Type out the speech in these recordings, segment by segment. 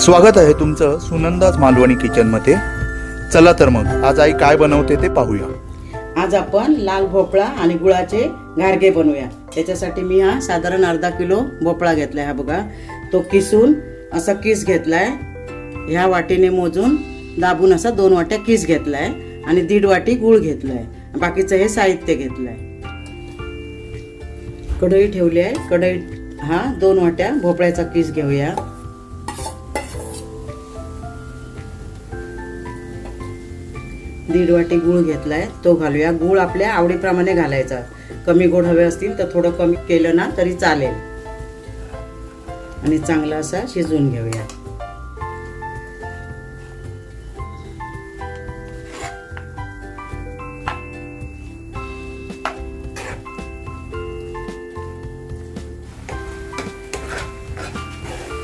स्वागत आहे तुमचं सुनंदाज मालवणी किचनमध्ये चला तर मग आज आई काय बनवते ते पाहूया. आज आपण लाल भोपळा आणि गुळाचे घारगे बनवूया. त्याच्यासाठी मी हा साधारण अर्धा किलो भोपळा घेतलाय हा बघा. तो किसून असा किस घेतलाय. ह्या वाटीने मोजून दाबून असा दोन वाट्या किस घेतलाय आणि दीड वाटी गुळ घेतलाय. बाकीचं हे साहित्य घेतलंय. कढई ठेवली आहे. कढई हा दोन वाट्या भोपळ्याचा किस घेऊया. दीड वाटी गूळ घेतलाय तो घालूया. गूळ आपल्या आवडीप्रमाणे घालायचा. कमी गोड हवे असतील तर थोडं कमी केलं ना तरी चालेल. आणि चांगला असा शिजवून घेऊया.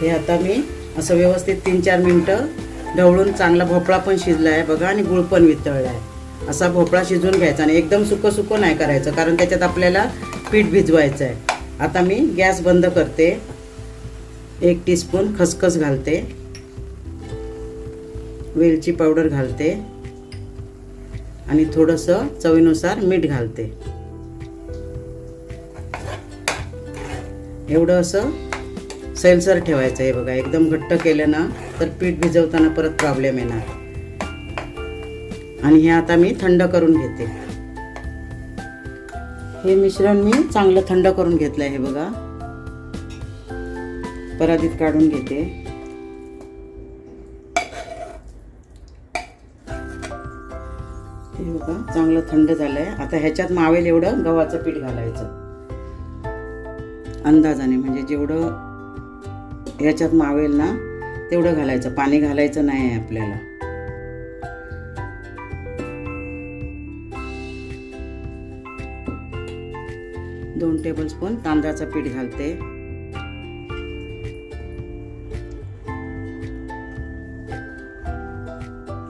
हे आता मी असं व्यवस्थित तीन चार मिनटं ढवळून चांगला भोपळा पण शिजला आहे बघा आणि गुळ पण वितळला आहे. असा भोपळा शिजवून घ्यायचा आणि एकदम सुकं सुकं नाही करायचं कारण त्याच्यात आपल्याला पीठ भिजवायचं आहे. आता मी गॅस बंद करते. एक टीस्पून खसखस घालते. वेलची पावडर घालते. आणि थोडंसं चवीनुसार मीठ घालते. एवढं असं सैलसर ठेवायचं आहे बघा. एकदम घट्ट केलं ना तर पीठ भिजवताना परत प्रॉब्लेम येणार. आणि हे आता मी थंड करून घेते. हे मिश्रण मी चांगलं थंड करून घेतलं आहे हे बघा. परातीत काढून घेते. हे बघा चांगलं थंड झालंय. आता ह्याच्यात मावेल एवढं गव्हाचं पीठ घालायचं. अंदाजाने म्हणजे जेवढं याच्यात मावेल ना तेवढं घालायचं. पाणी घालायचं नाही आहे आपल्याला. दोन टेबलस्पून तांदळाचं पीठ घालते.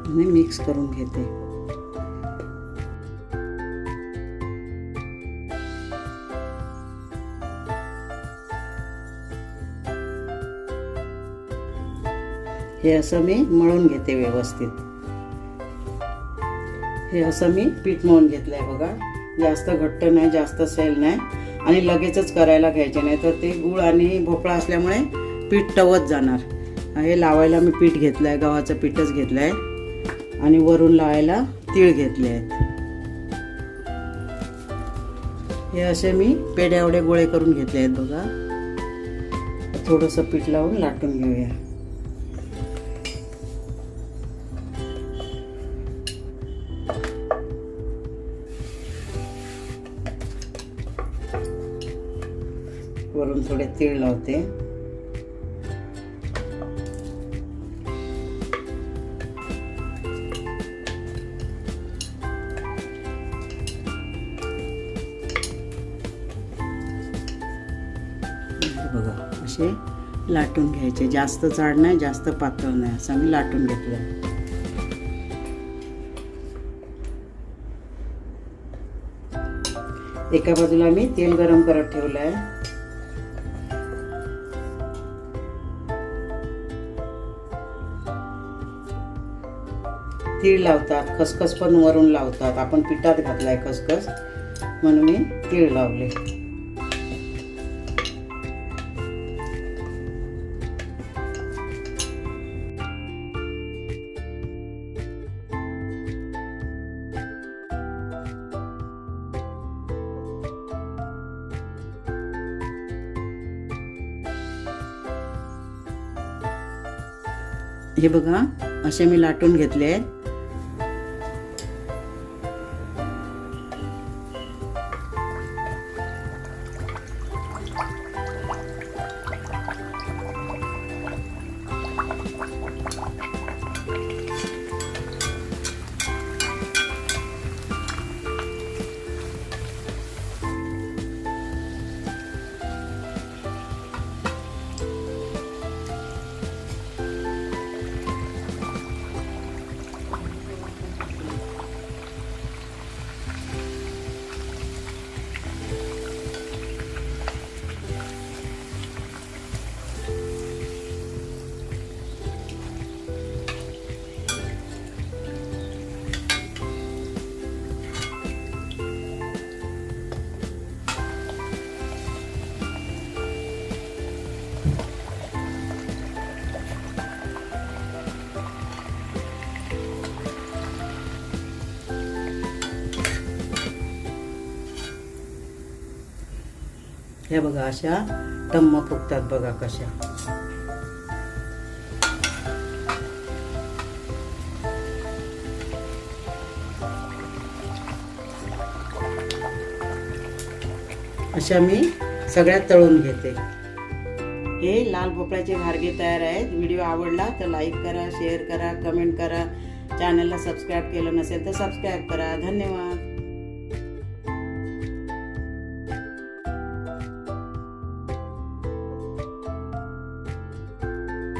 आणि मिक्स करून घेते. हे असं मी मळून घेते व्यवस्थित. हे असं मी पीठ मळून घेतलंय बघा. जास्त घट्ट नाही जास्त सैल नाही. आणि लगेचच करायला घ्यायचे नाही तर ते गुळ आणि भोपळा असल्यामुळे पीठ टवत जाणार. हे लावायला मी पीठ घेतलं आहे गव्हाचं पीठच घेतलं आहे आणि वरून लावायला तीळ घेतले आहेत. हे असे मी पेढ्यावढे गोळे करून घेतले आहेत बघा. थोडंसं पीठ लावून लाटून घेऊया. वरून थोडे तीळ लावते. बघा असे लाटून घ्यायचे. जास्त जाड नाही जास्त पातळ नाही. असं मी लाटून घेतलं एका बाजूला मी तेल गरम करत ठेवलं आहे तीळ लावतात खसखस पण वरून लावतात. आपण पिठात घातलाय खसखस म्हणून मी तीळ लावले. हे बघा असे मी लाटून घेतले आहेत. हे बघा अशा टम्म फुगतात बघा कशा. अशा मी सगळ्यात तळून घेते. हे लाल भोपळ्याचे घारगे तयार आहेत. व्हिडिओ आवडला तर लाईक करा शेअर करा कमेंट करा. चॅनलला सबस्क्राईब केलं नसेल तर सबस्क्राईब करा. धन्यवाद.